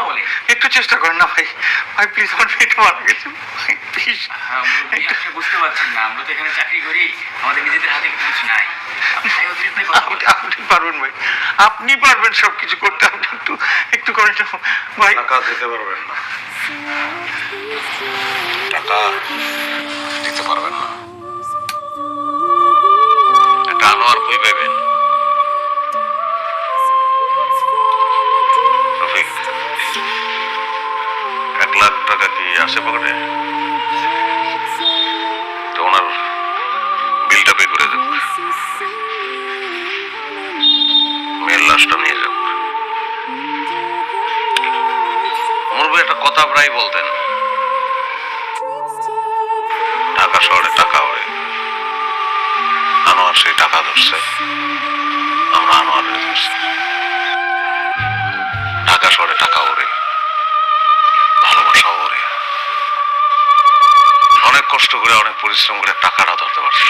কথা বলে একটু চেষ্টা করেন না ভাই। ভাই প্লিজ আমার পেট মারা গেছে। ভাই প্লিজ আপনি বুঝতে পারছেন না। আমরা তো এখানে চাকরি করি আমাদের নিজেদের হাতে কিছু নাই। আপনি তাই অতিরিক্ত কথা আপনি বলেন। আপনি পারবেন ভাই। আপনি পারবেন সবকিছু করতে। আপনি একটু একটু করেন। ভাই কাজ দিতে পারবেন না। লাখ টাকা কি আসে পকেটে। তো ওনার বিলটা পে করে দেব। মেয়ের লাশটা নিয়ে যাও মুরবি একটা কথা প্রায় বলতেন। ঢাকা শহরে টাকা ওড়ে আনোয়ার সেই টাকা ধরছে। আমরা আনোয়ারের। কষ্ট করে অনেক পরিশ্রম করে টাকাটা ধরতে পারছি।